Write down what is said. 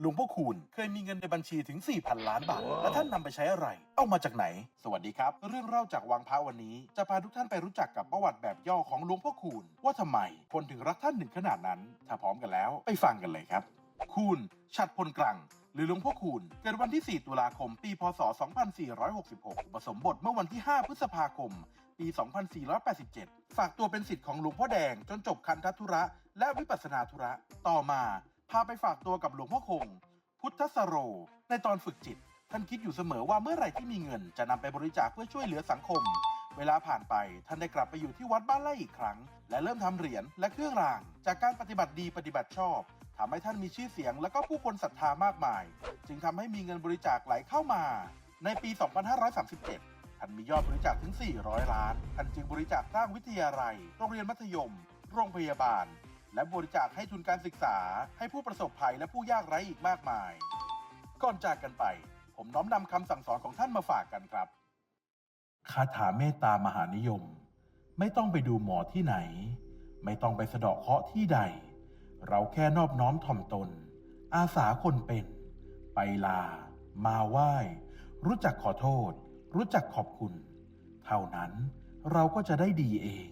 หลวงพ่อคูณเคยมีเงินในบัญชีถึง 4,000 ล้านบาท และท่านนำไปใช้อะไร เอามาจากไหน สวัสดีครับ เรื่องเล่าจากวังพระวันนี้ จะพาทุกท่านไปรู้จักกับประวัติแบบย่อของหลวงพ่อคูณ ว่าทำไมคนถึงรักท่านถึงขนาดนั้น ถ้าพร้อมกันแล้วไปฟังกันเลยครับ คูณฉัดพลกรังหรือหลวงพ่อคูณเกิดวันที่ 4 ตุลาคม ปี พศ 2466ผสมบทเมื่อวันที่ 5 พฤษภาคม ปี 2487 ฝากตัวเป็นสิทธิ์ของหลวงพ่อแดงจนจบคันธทุระ และวิปัสสนาธุระ ต่อมา พาไปฝากตัวกับหลวงพ่อคง พุทธสโร ในตอนฝึกจิต ท่านคิดอยู่เสมอว่าเมื่อไหร่ที่มีเงินจะนำไปบริจาคเพื่อช่วยเหลือสังคม เวลาผ่านไปท่านได้กลับไปอยู่ที่วัดบ้านไร่อีกครั้ง และเริ่มทำเหรียญและเครื่องราง จากการปฏิบัติดีปฏิบัติชอบทำให้ท่านมีชื่อเสียงและก็ผู้คนศรัทธามากมาย จึงทำให้มีเงินบริจาคไหลเข้ามา ในปี 2537ท่านมียอดบริจาคถึง 400 ล้าน ท่านจึงบริจาคสร้างวิทยาลัย โรงเรียนมัธยม โรงพยาบาล และบริจาคให้ทุนการศึกษา ให้ผู้ประสบภัยและผู้ยากไร้อีกมากมาย ก่อนจากกันไป ผมน้อมนำคำสั่งสอนของท่านมาฝากกันครับ คาถาเมตตามหานิยม ไม่ต้องไปดูหมอที่ไหน ไม่ต้องไปสะเดาะเคราะห์ที่ใด เราแค่นอบน้อมถ่อมตน อาสาคนเป็น ไปลา มาไหว้ รู้จักขอโทษ รู้จักขอบคุณ เท่านั้นเราก็จะได้ดีเอง